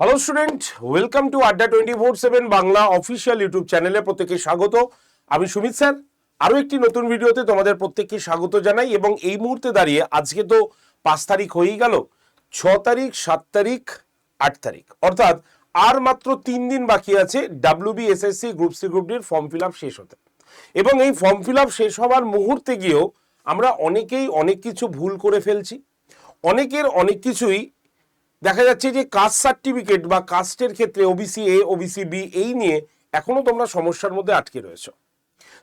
Hello student welcome to Adda twenty four seven Bangla official YouTube চ্যানেলে প্রত্যেকে স্বাগত। আমি সুমিত স্যার। আরও একটি নতুন ভিডিওতে তোমাদের প্রত্যেককে স্বাগত জানাই এবং এই মুহূর্তে দাঁড়িয়ে আজকে তো পাঁচ তারিখ হয়েই গেল। ছ তারিখ, সাত তারিখ, আট তারিখ। অর্থাৎ আর মাত্র তিন দিন বাকি আছে WB SSC group C group ডির ফর্ম ফিল আপ শেষ হতে। এবং এই ফর্ম ফিল আপ শেষ হওয়ার মুহূর্তে গিয়েও আমরা অনেকেই অনেক কিছু ভুল করে ফেলছি। অনেকের অনেক কিছুই দেখা যাচ্ছে যে কাস্ট সার্টিফিকেট বা কাস্টের ক্ষেত্রে ওবিসি এ ওবিসি বি এই নিয়ে এখনও তোমরা সমস্যার মধ্যে আটকে রয়েছো।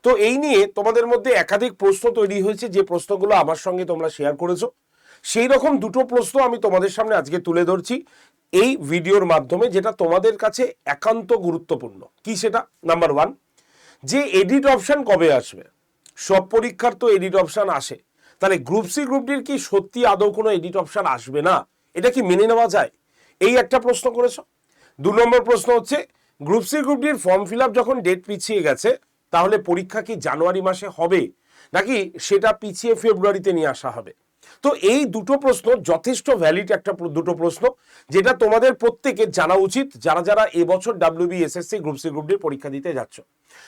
তো এই নিয়ে তোমাদের মধ্যে একাধিক প্রশ্ন তৈরি হয়েছে, যে প্রশ্নগুলো আমার সঙ্গে তোমরা শেয়ার করেছ। সেই রকম দুটো প্রশ্ন আমি তোমাদের সামনে আজকে তুলে ধরছি এই ভিডিওর মাধ্যমে, যেটা তোমাদের কাছে একান্ত গুরুত্বপূর্ণ। কি সেটা? নাম্বার ওয়ান যে এডিট অপশান কবে আসবে? সব পরীক্ষার তো এডিট অপশান আসে। তাহলে গ্রুপ সি গ্রুপটির কি সত্যি আদৌ কোনো এডিট অপশান আসবে না? এটা কি মেনে নেওয়া যায়? এই একটা প্রশ্ন করেছ। দু নম্বর প্রশ্ন হচ্ছে গ্রুপ সি গ্রুপ ডির ফর্ম ফিল আপ যখন ডেট পিছিয়ে গেছে, তাহলে পরীক্ষা কি জানুয়ারি মাসে হবে? নাকি সেটা পিছিয়ে ফেব্রুয়ারিতে নিয়ে আসা হবে? তো এই দুটো প্রশ্ন যথেষ্ট ভ্যালিড একটা দুটো প্রশ্ন, যেটা তোমাদের প্রত্যেকে জানা উচিত, যারা যারা এবছর WB SSC group C group ডির পরীক্ষা দিতে যাচ্ছ।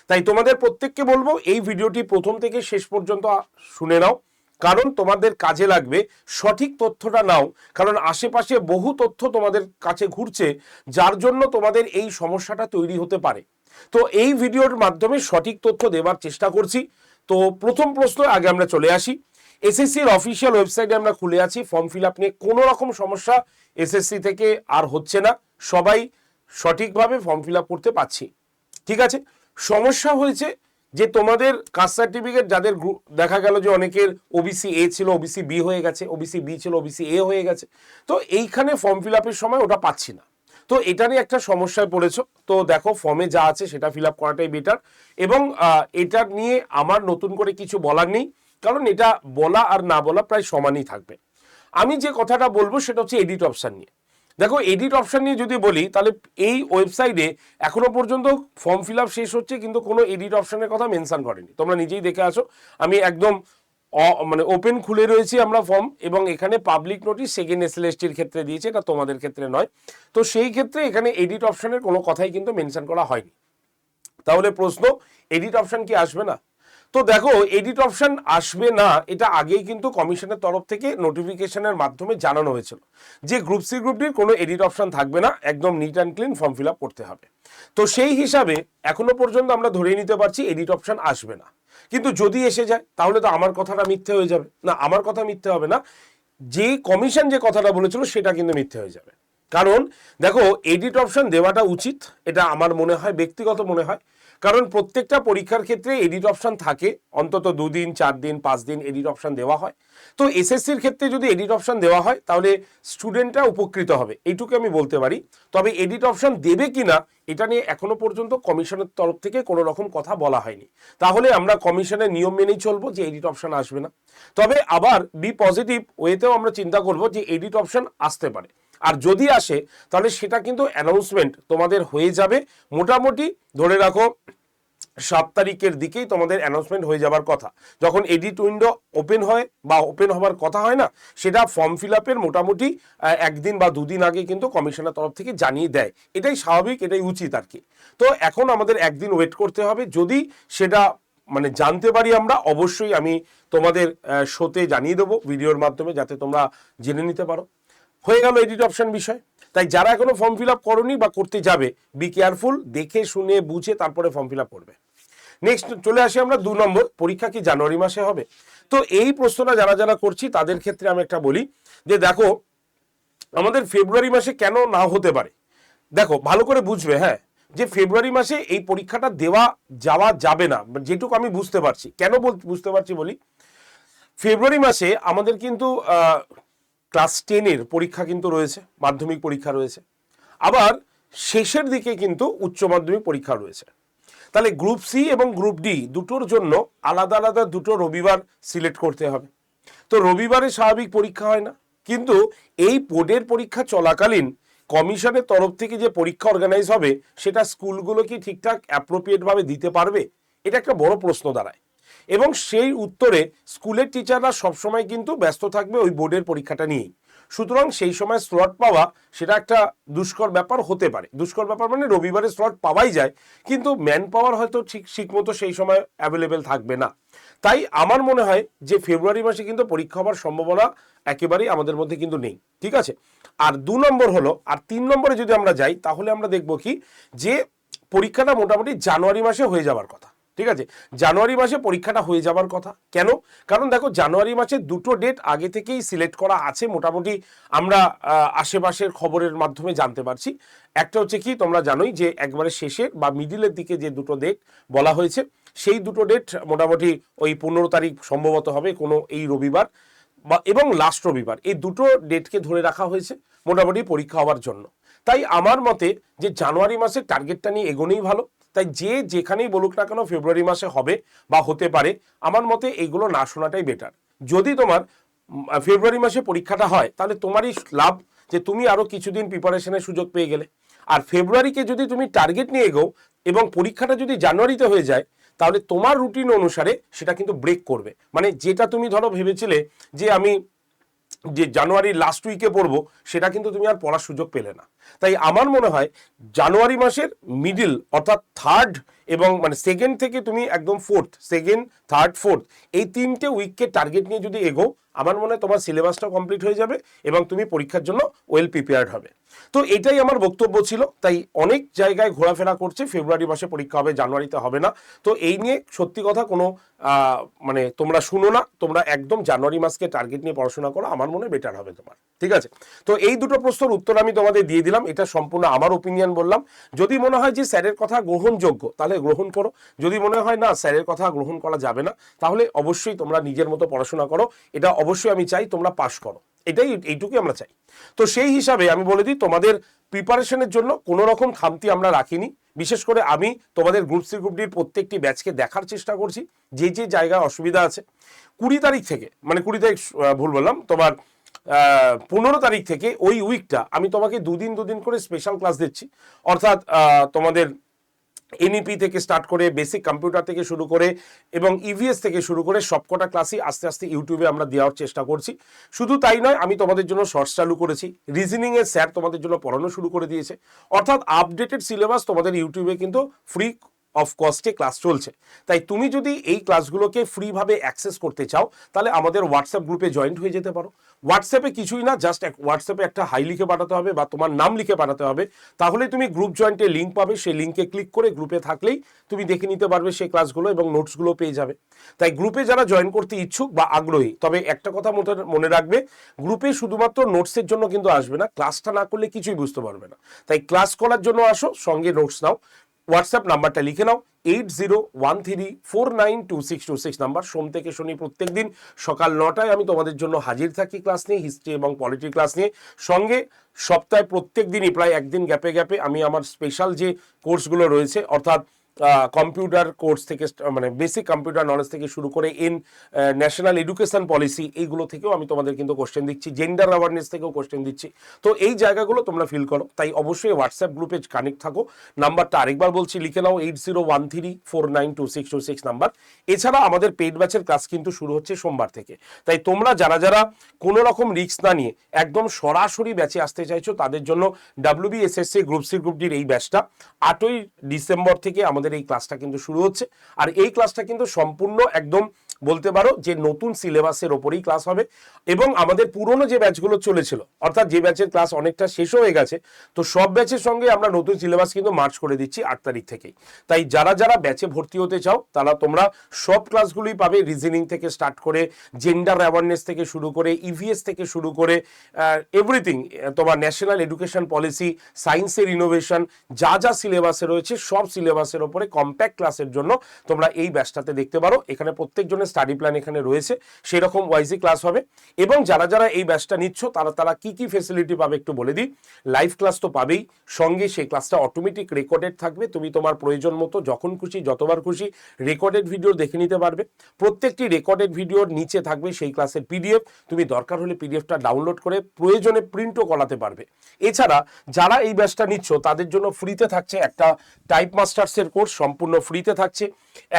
তাই তোমাদের প্রত্যেককে বলব, এই ভিডিওটি প্রথম থেকে শেষ পর্যন্ত শুনে নাও। কারণ তোমাদের কাজে লাগবে সঠিক তথ্যটা নাও, কারণ আশেপাশে বহু তথ্য তোমাদের কাছে ঘুরছে, যার জন্য তোমাদের এই সমস্যাটা তৈরি হতে পারে। তো এই ভিডিওর মাধ্যমে সঠিক তথ্য দেওয়ার চেষ্টা করছি। তো প্রথম প্রশ্ন, আগে আমরা চলে আসি। এসএসসির অফিসিয়াল ওয়েবসাইটে আমরা খুলে আছি, ফর্ম ফিল আপ নিয়ে কোনো রকম সমস্যা এসএসসি থেকে আর হচ্ছে না। সবাই সঠিকভাবে ফর্ম ফিল আপ করতে পারছি। ঠিক আছে? সমস্যা হয়েছে যে তোমাদের কাস্ট সার্টিফিকেট যাদের দেখা গেল যে অনেকের ওবিসি এ ছিল ওবিসি বি হয়ে গেছে ওবিসি বি ছিল ওবিসি এ হয়ে গেছে। তো এইখানে ফর্ম ফিল আপের সময় ওটা পাচ্ছি না। তো এটা নিয়ে একটা সমস্যায় পড়েছো। তো দেখো ফর্মে যা আছে সেটা ফিল আপ করাটাই বেটার এবং এটা নিয়ে আমার নতুন করে কিছু বলার নেই। কারণ এটা বলা আর না বলা প্রায় সমানই থাকবে। আমি যে কথাটা বলব সেটা হচ্ছে এডিট অপশন নিয়ে। দেখো এডিট অপশান নিয়ে যদি বলি, তাহলে এই ওয়েবসাইটে এখনও পর্যন্ত ফর্ম ফিল শেষ হচ্ছে, কিন্তু কোনো এডিট অপশানের কথা মেনশান করেনি। তোমরা নিজেই দেখে আসো। আমি একদম মানে ওপেন খুলে রয়েছি আমরা ফর্ম এবং এখানে পাবলিক নোটিশ সেকেন্ড এসএলএসটির ক্ষেত্রে দিয়েছে, এটা তোমাদের ক্ষেত্রে নয়। তো সেই ক্ষেত্রে এখানে এডিট অপশানের কোনো কথাই কিন্তু মেনশান করা হয়নি। তাহলে প্রশ্ন এডিট অপশান কি আসবে না? তো দেখো এডিট অপশন আসবে না, এটা আগেই কিন্তু কমিশনের তরফ থেকে নোটিফিকেশনের মাধ্যমে জানানো হয়েছিল। যে গ্রুপ সি গ্রুপ ডির কোনো এডিট অপশন থাকবে না, একদম neat and clean form fill করতে হবে। তো সেই হিসাবে এখনও পর্যন্ত আমরা ধরে নিতে পারছি এডিট অপশন আসবে না। কিন্তু যদি এসে যায়, তাহলে তো আমার কথাটা মিথ্যে হয়ে যাবে। না, আমার কথা মিথ্যে হবে না। যে কমিশন যে কথাটা বলেছিল, সেটা কিন্তু মিথ্যে হয়ে যাবে। কারণ, দেখো এডিট অপশন দেওয়াটা উচিত, এটা আমার মনে হয়, ব্যক্তিগত মনে হয়। কারণ প্রত্যেকটা পরীক্ষার ক্ষেত্রে এডিট অপশন থাকে। অন্তত দুদিন চার দিন পাঁচ দিন এডিট অপশন দেওয়া হয়। তো এসএসসির ক্ষেত্রে যদি এডিট অপশন দেওয়া হয়, তাহলে স্টুডেন্টরা উপকৃত হবে। এইটুকু আমি বলতে পারি। তবে এডিট অপশন দেবে কিনা, এটা নিয়ে এখনও পর্যন্ত কমিশনের তরফ থেকে কোনো রকম কথা বলা হয়নি। তাহলে আমরা কমিশনের নিয়ম মেনেই চলবো যে এডিট অপশন আসবে না। তবে আবার বি পজিটিভ ওয়েতেও আমরা চিন্তা করব যে এডিট অপশন আসতে পারে। আর যদি আসে, তাহলে সেটা কিন্তু অ্যানাউন্সমেন্ট তোমাদের হয়ে যাবে। মোটামুটি ধরে রাখো সাত তারিখের দিকেই তোমাদের অ্যানাউন্সমেন্ট হয়ে যাবার কথা। যখন এডিট উইন্ডো ওপেন হয় বা ওপেন হবার কথা হয় না, সেটা ফর্ম ফিল আপের মোটামুটি একদিন বা দুদিন আগে কিন্তু কমিশনের তরফ থেকে জানিয়ে দেয়। এটাই স্বাভাবিক, এটাই উচিত আর কি। তো এখন আমাদের একদিন ওয়েট করতে হবে। যদি সেটা মানে জানতে পারি আমরা, অবশ্যই আমি তোমাদের শোতে জানিয়ে দেবো ভিডিওর মাধ্যমে, যাতে তোমরা জেনে নিতে পারো। হয়ে গেল এডিট অপশন বিষয়। তাই যারা এখনও ফর্ম ফিল আপ করনি বা করতে যাবে বি কেয়ারফুল দেখে, শুনে, বুঝে, তারপরে ফর্ম ফিল আপ করবে। নেক্সট চলে আসি আমরা দু নম্বর, পরীক্ষা কি জানুয়ারি মাসে হবে? তো এই প্রশ্নটা যারা যারা করছি, তাদের ক্ষেত্রে আমি একটা বলি যে দেখো, আমাদের ফেব্রুয়ারি মাসে কেন না হতে পারে? দেখো, ভালো করে বুঝবে হ্যাঁ যে ফেব্রুয়ারি মাসে এই পরীক্ষাটা দেওয়া যাওয়া যাবে না। যেটুকু আমি বুঝতে পারছি। কেন বুঝতে পারছি বলি? ফেব্রুয়ারি মাসে আমাদের কিন্তু ক্লাস টেনের পরীক্ষা কিন্তু রয়েছে, মাধ্যমিক পরীক্ষা রয়েছে। আবার শেষের দিকে কিন্তু উচ্চ মাধ্যমিক পরীক্ষা রয়েছে। তাহলে গ্রুপ সি এবং গ্রুপ ডি দুটোর জন্য আলাদা আলাদা দুটো রবিবার সিলেক্ট করতে হবে। তো রবিবারে স্বাভাবিক পরীক্ষা হয় না। কিন্তু এই বোর্ডের পরীক্ষা চলাকালীন কমিশনের তরফ থেকে যে পরীক্ষা অর্গানাইজ হবে, সেটা স্কুলগুলো কি ঠিকঠাক অ্যাপ্রোপ্রিয়েটভাবে দিতে পারবে? এটা একটা বড় প্রশ্ন দাঁড়ায়। এবং সেই উত্তরে স্কুলের টিচাররা সবসময় কিন্তু ব্যস্ত থাকবে ওই বোর্ডের পরীক্ষাটা নিয়েই। সুতরাং সেই সময় স্লট পাওয়া সেটা একটা দুষ্কর ব্যাপার হতে পারে। দুষ্কর ব্যাপার মানে রবিবারে স্লট পাওয়াই যায়, কিন্তু ম্যান পাওয়ার হয়তো ঠিক ঠিকমতো সেই সময় অ্যাভেলেবেল থাকবে না। তাই আমার মনে হয় যে ফেব্রুয়ারি মাসে কিন্তু পরীক্ষা হওয়ার সম্ভাবনা একেবারেই আমাদের মধ্যে কিন্তু নেই, ঠিক আছে? আর দু নম্বর হলো, আর তিন নম্বরে যদি আমরা যাই, তাহলে আমরা দেখব কি? যে পরীক্ষাটা মোটামুটি জানুয়ারি মাসে হয়ে যাওয়ার কথা। ঠিক আছে? জানুয়ারি মাসে পরীক্ষাটা হয়ে যাওয়ার কথা। কেন? কারণ দেখো, জানুয়ারি মাসে দুটো ডেট আগে থেকেই সিলেক্ট করা আছে, মোটামুটি আমরা আশেপাশের খবরের মাধ্যমে জানতে পারছি। একটা হচ্ছে কি, তোমরা জানোই যে একবারে শেষের বা মিডিলের দিকে যে দুটো ডেট বলা হয়েছে, সেই দুটো ডেট মোটামুটি ওই পনেরো তারিখ সম্ভবত হবে কোনো এই রবিবার বা এবং লাস্ট রবিবার। এই দুটো ডেটকে ধরে রাখা হয়েছে মোটামুটি পরীক্ষা হওয়ার জন্য। তাই আমার মতে যে জানুয়ারি মাসের টার্গেটটা নিয়ে এগোনেই ভালো। তাই যে যেখানেই বলুক না কেন ফেব্রুয়ারি মাসে হবে বা হতে পারে, আমার মতে এইগুলো না শোনাটাই বেটার যদি তোমার ফেব্রুয়ারি মাসে পরীক্ষাটা হয়, তাহলে তোমারই লাভ যে তুমি আরও কিছুদিন প্রিপারেশনের সুযোগ পেয়ে গেলে। আর ফেব্রুয়ারিকে যদি তুমি টার্গেট নিয়ে এগো এবং পরীক্ষাটা যদি জানুয়ারিতে হয়ে যায়, তাহলে তোমার রুটিন অনুসারে সেটা কিন্তু ব্রেক করবে। মানে যেটা তুমি ধরো ভেবেছিলে যে আমি যে জানুয়ারির লাস্ট উইকে পড়ব, সেটা কিন্তু তুমি আর পড়ার সুযোগ পেলে না। তাই আমার মনে হয় জানুয়ারি মাসের মিডিল অর্থাৎ থার্ড এবং মানে সেকেন্ড থেকে তুমি একদম ফোর্থ সেকেন্ড থার্ড ফোর্থ এই তিনটে উইককে টার্গেট নিয়ে যদি এগো, আমার মনে হয় তোমার সিলেবাসটা কমপ্লিট হয়ে যাবে এবং তুমি পরীক্ষার জন্য ওয়েল প্রিপেয়ার্ড হবে। তো এটাই আমার বক্তব্য ছিল, তাই অনেক জায়গায় ঘোরাফেরা করছে ফেব্রুয়ারি মাসে পরীক্ষা হবে জানুয়ারিতে হবে না। তো এই নিয়ে সত্যি কথা কোনো মানে তোমরা শুনো না, তোমরা একদম জানুয়ারি মাসকে টার্গেট নিয়ে পড়াশোনা করো, আমার মনে বেটার হবে তোমার। ঠিক আছে? তো এই দুটো প্রশ্নের উত্তর আমি তোমাদের দিয়ে দিলাম। এটা সম্পূর্ণ আমার ওপিনিয়ন বললাম। যদি মনে হয় যে স্যারের কথা গ্রহণযোগ্য, তাহলে গ্রহণ করো। যদি মনে হয় না স্যারের কথা গ্রহণ করা যাবে না, তাহলে অবশ্যই তোমরা নিজের মতো পড়াশোনা করো। এটা অবশ্যই আমি চাই, তোমরা পাশ করো। এটাই, এইটুকুই আমরা চাই। তো সেই হিসাবে আমি বলে দিই, তোমাদের প্রিপারেশনের জন্য কোনো রকম খামতি আমরা রাখিনি। বিশেষ করে আমি তোমাদের গ্রুপ সি গ্রুপ ডির প্রত্যেকটি ব্যাচকে দেখার চেষ্টা করছি। যে যে জায়গায় অসুবিধা আছে, কুড়ি তারিখ থেকে মানে কুড়ি তারিখ ভুল বললাম, তোমার পনেরো তারিখ থেকে ওই উইকটা আমি তোমাকে দুদিন দুদিন করে স্পেশাল ক্লাস দিচ্ছি। অর্থাৎ তোমাদের এনইপি থেকে স্টার্ট করে বেসিক কম্পিউটার থেকে শুরু করে এবং ইভিএস থেকে শুরু করে সবকটা ক্লাসই আস্তে আস্তে ইউটিউবে আমরা দেওয়ার চেষ্টা করছি। শুধু তাই নয়, আমি তোমাদের জন্য শর্টস চালু করেছি। রিজনিং এর স্যার তোমাদের জন্য পড়ানো শুরু করে দিয়েছে। অর্থাৎ আপডেটেড সিলেবাস তোমাদের ইউটিউবে কিন্তু ফ্রি অফ কস্টে ক্লাস চলছে। তাই তুমি যদি এই ক্লাসগুলোকে ফ্রিভাবে অ্যাক্সেস করতে চাও, তাহলে আমাদের হোয়াটসঅ্যাপ গ্রুপে জয়েন্ট হয়ে যেতে পারো। হোয়াটসঅ্যাপে কিছুই না জাস্ট এক হোয়াটসঅ্যাপে একটা হাই লিখে পাঠাতে হবে বা তোমার নাম লিখে পাঠাতে হবে। তাহলে তুমি গ্রুপ জয়েন্টে লিঙ্ক পাবে, সেই লিঙ্কে ক্লিক করে গ্রুপে থাকলেই তুমি দেখে নিতে পারবে সেই ক্লাসগুলো এবং নোটসগুলো পেয়ে যাবে। তাই গ্রুপে যারা জয়েন করতে ইচ্ছুক বা আগ্রহী, তবে একটা কথা মনে- মনে রাখবে গ্রুপে শুধুমাত্র নোটসের জন্য কিন্তু আসবে না ক্লাসটা না করলে কিছুই বুঝতে পারবে না। তাই ক্লাস করার জন্য আসো, সঙ্গে নোটস নাও। হোয়াটসঅ্যাপ নাম্বারটা লিখে নাও eight zero one three four nine two six two six number. সোম থেকে শনি প্রত্যেক দিন সকাল নটায় আমি তোমাদের জন্য হাজির থাকি ক্লাস নিয়ে হিস্ট্রি এবং পলিটি ক্লাস নিয়ে। সঙ্গে সপ্তাহে প্রত্যেক দিনই প্রায় একদিন গ্যাপে গ্যাপে আমি আমার স্পেশাল যে কোর্সগুলো রয়েছে, অর্থাৎ কম্পিউটার কোর্স থেকে মানে বেসিক কম্পিউটার নলেজ থেকে শুরু করে ইন ন্যাশনাল এডুকেশন পলিসি এইগুলো থেকেও আমি তোমাদের কিন্তু কোশ্চেন দিচ্ছি জেন্ডার অ্যাওয়ারনেস থেকেও কোশ্চেন দিচ্ছি। তো এই জায়গাগুলো তোমরা ফিল করো, তাই অবশ্যই হোয়াটসঅ্যাপ গ্রুপে কানেক্ট থাকো। নাম্বারটা আরেকবার বলছি, লিখে নাও eight zero one three four nine two six two six number এছাড়া আমাদের পেইড ব্যাচের ক্লাস কিন্তু শুরু হচ্ছে সোমবার থেকে। তাই তোমরা যারা যারা কোনো রকম রিস্ক না নিয়ে একদম সরাসরি ব্যাচে আসতে চাইছো, তাদের জন্য ডাব্লিউবিএসএসসি গ্রুপ সি গ্রুপ ডির এই ব্যাচটা আটই ডিসেম্বর থেকে আমাদের এই ক্লাসটা কিন্তু শুরু হচ্ছে। আর এই ক্লাসটা কিন্তু সম্পূর্ণ একদম বলতে পারো যে নতুন সিলেবাসের ওপরেই ক্লাস হবে এবং আমাদের পুরনো যে ব্যাচগুলো চলেছিল, অর্থাৎ যে ব্যাচের ক্লাস অনেকটা শেষ হয়ে গেছে, তো সব ব্যাচের সঙ্গে আমরা নতুন সিলেবাস কিন্তু মার্চ করে দিচ্ছি আট তারিখ থেকেই। তাই যারা যারা ব্যাচে ভর্তি হতে চাও, তারা তোমরা সব ক্লাসগুলোই পাবে রিজনিং থেকে স্টার্ট করে জেন্ডার অ্যাওয়ারনেস থেকে শুরু করে ইভিএস থেকে শুরু করে এভরিথিং তোমার ন্যাশনাল এডুকেশন পলিসি সায়েন্সের ইনোভেশন যা যা সিলেবাসে রয়েছে, সব সিলেবাসের ওপরে কম্প্যাক্ট ক্লাসের জন্য তোমরা এই ব্যাচটাতে দেখতে পারো। এখানে প্রত্যেকজনের স্টাডি প্ল্যান এখানে রয়েছে, সেরকম ওয়াইজি ক্লাস হবে। এবং যারা যারা এই ব্যাচটা নিচ্ছ, তারা তারা কি কি ফেসিলিটি পাবে একটু বলে দিই। লাইভ ক্লাস তো পাবেই, সঙ্গে সেই ক্লাসটা অটোমেটিক রেকর্ডেড থাকবে। তুমি তোমার প্রয়োজন মতো যখন খুশি, যতবার খুশি রেকর্ডেড ভিডিও দেখে নিতে পারবে। প্রত্যেকটি রেকর্ডেড ভিডিওর নিচে থাকবে সেই ক্লাসের পিডিএফ তুমি দরকার হলে পিডিএফটা ডাউনলোড করে প্রয়োজনে প্রিন্টও করাতে পারবে। এছাড়া যারা এই ব্যাচটা নিচ্ছ, তাদের জন্য ফ্রিতে থাকছে একটা টাইপ মাস্টার্সের কোর্স সম্পূর্ণ ফ্রিতে থাকছে।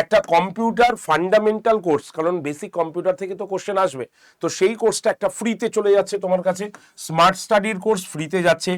একটা কম্পিউটার ফান্ডামেন্টাল কোর্স কোর্স, কারণ বেসিক কম্পিউটার থেকে তো কোশ্চেন আসবে। তো সেই কোর্সটা একটা ফ্রিতে চলে যাচ্ছে তোমার কাছে। স্মার্ট স্টাডির কোর্স ফ্রিতে যাচ্ছে।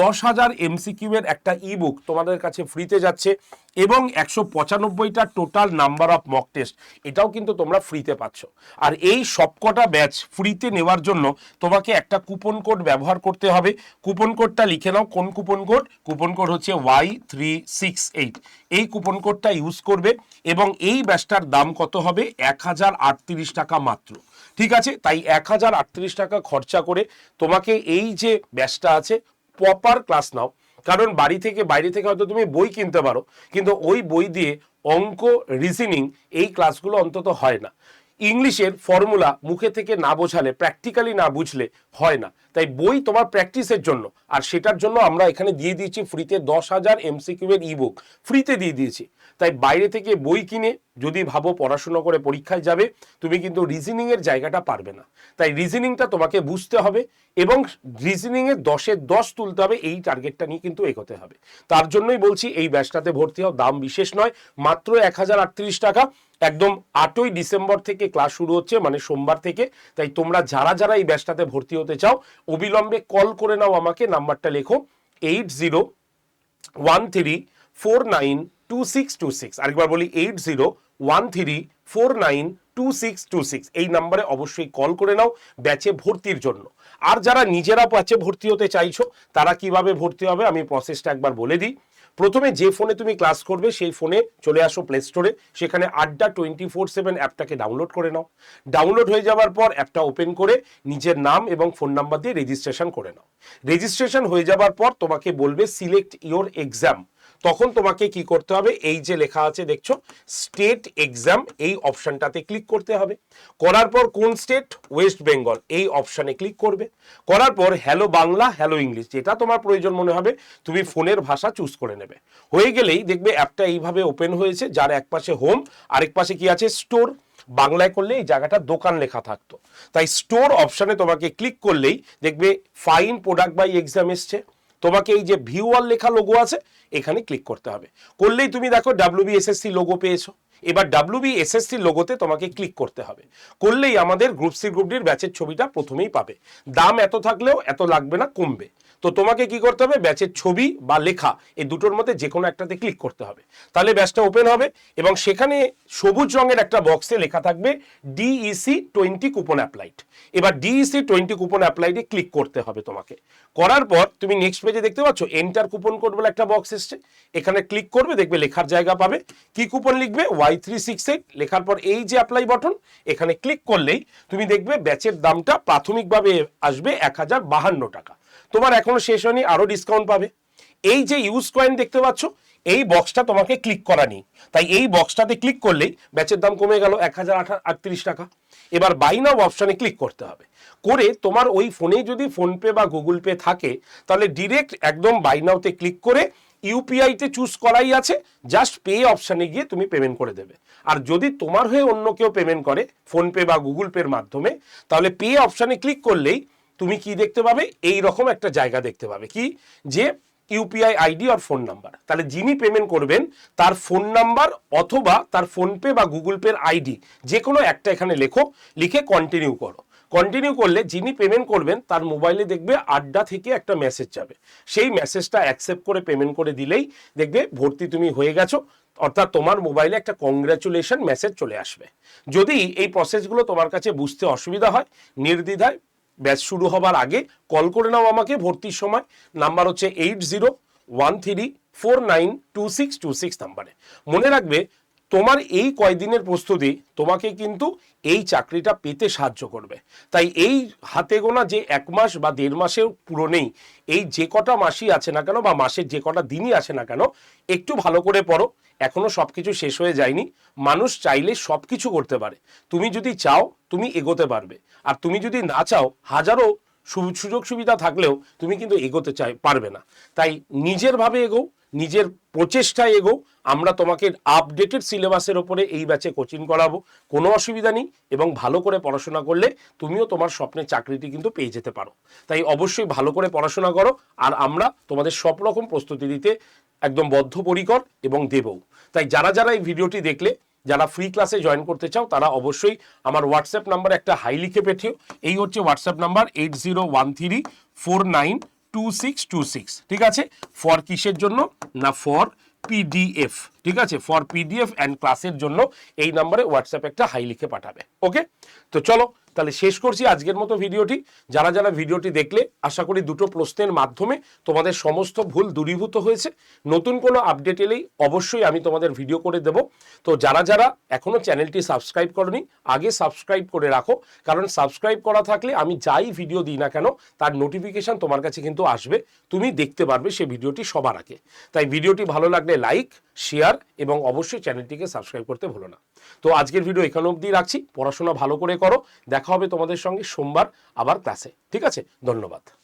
দশ হাজার এমসিকিউ এর একটা ই বুক তোমাদের কাছে ফ্রিতে যাচ্ছে। এবং একশো পঁচানব্বইটা total number of mock test এটাও কিন্তু তোমরা ফ্রিতে পাচ্ছ। আর এই সবকটা ব্যাচ ফ্রিতে নেওয়ার জন্য তোমাকে একটা কুপন কোড ব্যবহার করতে হবে। কুপন কোডটা লিখে নাও, কোন কুপন কোড কুপন কোড হচ্ছে ওয়াই থ্রি সিক্স এইট এই কুপন কোডটা ইউজ করবে এবং এই ব্যাচটার দাম কত হবে? এক হাজার আটত্রিশ টাকা মাত্র। ঠিক আছে? তাই এক হাজার আটত্রিশ টাকা খরচা করে তোমাকে এই যে ব্যাচটা আছে প্রপার ক্লাস নাও। কারণ বাড়ি থেকে, বাইরে থেকে হয়তো তুমি বই কিনতে পারো, কিন্তু ওই বই দিয়ে অঙ্ক রিজনিং এই ক্লাসগুলো অন্তত হয় না। ইংলিশের ফর্মুলা মুখে থেকে না বোঝালে প্র্যাকটিক্যালি না বুঝলে হয় না। তাই বই তোমার প্র্যাকটিসের জন্য, আর সেটার জন্য আমরা এখানে দিয়ে দিয়েছি ফ্রিতে দশ হাজার এমসিকিউ এর ইবুক ফ্রিতে দিয়ে দিয়েছি। তাই বাইরে থেকে বই কিনে যদি ভাবো পড়াশুনো করে পরীক্ষায় যাবে, তুমি কিন্তু রিজনিং এর জায়গাটা পারবে না। তাই রিজনিংটা তোমাকে বুঝতে হবে এবং রিজনিং এর দশের দশ তুলতে হবে, এই টার্গেটটা নিয়ে কিন্তু এগোতে হবে। তার জন্যই বলছি, এই ব্যাচটাতে ভর্তি হও, দাম বিশেষ নয়, মাত্র এক হাজার আটত্রিশ টাকা। একদম আটই ডিসেম্বর থেকে ক্লাস শুরু হচ্ছে মানে সোমবার থেকে। তাই তোমরা যারা যারা এই ব্যাচটাতে ভর্তি হতে চাও, অবিলম্বে কল করে নাও আমাকে, নাম্বারটা লেখো eight zero one three four nine two six two six আরেকবার বলি eight zero one three four nine two six two six এই নাম্বারে অবশ্যই কল করে নাও ব্যাচে ভর্তির জন্য। আর যারা নিজেরা ব্যাচে ভর্তি হতে চাইছো, তারা কীভাবে ভর্তি হবে আমি প্রসেসটা একবার বলে দিই। প্রথমে যে ফোনে তুমি ক্লাস করবে, সেই ফোনে চলে আসো প্লে স্টোরে সেখানে আড্ডা টোয়েন্টি ফোর সেভেন অ্যাপটাকে ডাউনলোড করে নাও। ডাউনলোড হয়ে যাওয়ার পর অ্যাপটা ওপেন করে নিজের নাম এবং ফোন নাম্বার দিয়ে রেজিস্ট্রেশন করে নাও। রেজিস্ট্রেশন হয়ে যাওয়ার পর তোমাকে বলবে সিলেক্ট ইওর এক্সাম তখন তোমাকে কি করতে হবে? এই যে লেখা আছে, দেখছ? স্টেট এক্সাম এই অপশনটাতে ক্লিক করতে হবে। করার পর কোন স্টেট ওয়েস্ট বেঙ্গল এই অপশনে ক্লিক করবে। করার পর হ্যালো বাংলা হ্যালো ইংলিশ যেটা তোমার প্রয়োজন মনে হবে, তুমি ফোনের ভাষা চুজ করে নেবে। হয়ে গেলেই দেখবে অ্যাপটা এইভাবে ওপেন হয়েছে, যার এক পাশে হোম আরেক পাশে কি আছে? স্টোর বাংলায় করলে এই জায়গাটা দোকান লেখা থাকতো। তাই স্টোর অপশনে তোমাকে ক্লিক করলেই দেখবে ফাইন প্রোডাক্ট বাই এক্সাম এসছে। তোমাকে এই যে ভিউয়ার লেখা লোগো আছে, এখানে ক্লিক করতে হবে। করলেই তুমি দেখো ডাব্লিউবিএসএসসি লোগো পেয়েছ। এবার ডাব্লিউবিএসএসসি লোগোতে তোমাকে ক্লিক করতে হবে। করলেই আমাদের গ্রুপ সি গ্রুপ ডির ব্যাচের ছবিটা প্রথমেই পাবে। দাম এত থাকলেও এত লাগবে না, কমবে। তো তোমাকে কি করতে হবে? ব্যাচের ছবি বা লেখা এই দুটোর মধ্যে যে কোনো একটাতে ক্লিক করতে হবে। তাহলে ব্যাচটা ওপেন হবে এবং সেখানে সবুজ রঙের একটা বক্সে লেখা থাকবে ডিইসি টোয়েন্টি কুপন অ্যাপ্লাইড এবার ডিইসি টোয়েন্টি কুপন অ্যাপ্লাইডে ক্লিক করতে হবে তোমাকে। করার পর তুমি নেক্সট পেজে দেখতে পাচ্ছ এন্টার কুপন কোড বলে একটা বক্স এসছে। এখানে ক্লিক করবে, দেখবে লেখার জায়গা পাবে। কি কুপন লিখবে? ওয়াই থ্রি সিক্স এইট লেখার পর এই যে অ্যাপ্লাই বটন এখানে ক্লিক করলেই তুমি দেখবে ব্যাচের দামটা প্রাথমিকভাবে আসবে এক হাজার বাহান্ন টাকা। তোমার এখনও শেষ হয়নি, আরও ডিসকাউন্ট পাবে। এই যে ইউজ কয়েন দেখতে পাচ্ছ, এই বক্সটা তোমাকে ক্লিক করা নেই। তাই এই বক্সটাতে ক্লিক করলেই ব্যাচের দাম কমে গেল এক হাজার আটত্রিশ টাকা। এবার বাই নাও অপশানে ক্লিক করতে হবে। করে তোমার ওই ফোনে যদি ফোনপে বা গুগল পে থাকে, তাহলে ডিরেক্ট একদম বাই নাওতে ক্লিক করে ইউপিআইতে চুজ করাই আছে। জাস্ট পে অপশানে গিয়ে তুমি পেমেন্ট করে দেবে। আর যদি তোমার হয়ে অন্য কেউ পেমেন্ট করে ফোনপে বা গুগল পের মাধ্যমে, তাহলে পে অপশানে ক্লিক করলেই তুমি কি দেখতে পাবে? এই রকম একটা জায়গা দেখতে পাবে। কি? যে ইউপিআই আইডি আর ফোন নাম্বার। তাহলে যিনি পেমেন্ট করবেন, তার ফোন নাম্বার অথবা তার ফোনপে বা গুগল পের আইডি যে কোনো একটা এখানে লেখো, লিখে কন্টিনিউ করো। কন্টিনিউ করলে যিনি পেমেন্ট করবেন, তার মোবাইলে দেখবে আড্ডা থেকে একটা মেসেজ যাবে। সেই মেসেজটা অ্যাকসেপ্ট করে পেমেন্ট করে দিলেই দেখবে ভর্তি তুমি হয়ে গেছো, অর্থাৎ তোমার মোবাইলে একটা কংগ্রাচুলেশন মেসেজ চলে আসবে। যদি এই প্রসেসগুলো তোমার কাছে বুঝতে অসুবিধা হয়, নির্দ্বিধায় ব্যাচ শুরু হবার আগে কল করে নাও আমাকে, ভর্তির সময়। নাম্বার হচ্ছে eight zero one three four nine two six two six নাম্বারে। মনে রাখবে তোমার এই কয়দিনের প্রস্তুতি তোমাকে কিন্তু এই চাকরিটা পেতে সাহায্য করবে। তাই এই হাতে গোনা যে এক মাস বা দেড় মাসেও পুরো নেই, এই যে কটা মাসই আছে না কেন বা মাসের যে কটা দিনই আছে না কেন, একটু ভালো করে পড়ো। এখনও সব কিছু শেষ হয়ে যায়নি। মানুষ চাইলে সব কিছু করতে পারে। তুমি যদি চাও, তুমি এগোতে পারবে। আর তুমি যদি না চাও, হাজারো সুযোগ সুবিধা থাকলেও তুমি কিন্তু এগোতে চাই, পারবে না। তাই নিজেরভাবে এগো, নিজের প্রচেষ্টায় এগো। আমরা তোমাকে আপডেটেড সিলেবাসের ওপরে এই ব্যাচে কোচিং করাবো। কোনো অসুবিধা নেই এবং ভালো করে পড়াশোনা করলে তুমিও তোমার স্বপ্নের চাকরিটি কিন্তু পেয়ে যেতে পারো। তাই অবশ্যই ভালো করে পড়াশোনা করো আর আমরা তোমাদের সব রকম প্রস্তুতি দিতে একদম বদ্ধপরিকর এবং দেবও। তাই যারা যারা এই ভিডিওটি দেখলে যারা ফ্রি ক্লাসে জয়েন করতে চাও, তারা অবশ্যই আমার হোয়াটসঅ্যাপ নাম্বার একটা হাই লিখে পেঠিও। এই হচ্ছে WhatsApp number eight zero one three four nine two six two six ঠিক আছে? ফর কিসের জন্য? না ফর পিডিএফ ঠিক আছে? ফর পিডিএফ অ্যান্ড ক্লাসের জন্য এই নাম্বারে হোয়াটসঅ্যাপ একটা হাই লিখে পাঠাবে। ওকে তো চলো তাহলে শেষ করছি আজকের মতো ভিডিওটি। যারা যারা ভিডিওটি দেখলে, আশা করি দুটো প্রশ্নের মাধ্যমে তোমাদের সমস্ত ভুল দূরীভূত হয়েছে। নতুন কোনো আপডেট এলেই অবশ্যই আমি তোমাদের ভিডিও করে দেব। তো যারা যারা এখনও চ্যানেলটি সাবস্ক্রাইব করনি, আগে সাবস্ক্রাইব করে রাখো। কারণ সাবস্ক্রাইব করা থাকলে আমি যাই ভিডিও দিই না কেন, তার নোটিফিকেশন তোমার কাছে কিন্তু আসবে। তুমি দেখতে পারবে সেই ভিডিওটি সবার আগে। তাই ভিডিওটি ভালো লাগলে লাইক, শেয়ার এবং অবশ্যই চ্যানেলটিকে সাবস্ক্রাইব করতে ভুলো না। তো আজকের ভিডিও এখানে অবধি রাখছি। পড়াশোনা ভালো করে করো। দেখা হবে তোমাদের সঙ্গে সোমবার আবার ক্লাসে ঠিক আছে? ধন্যবাদ।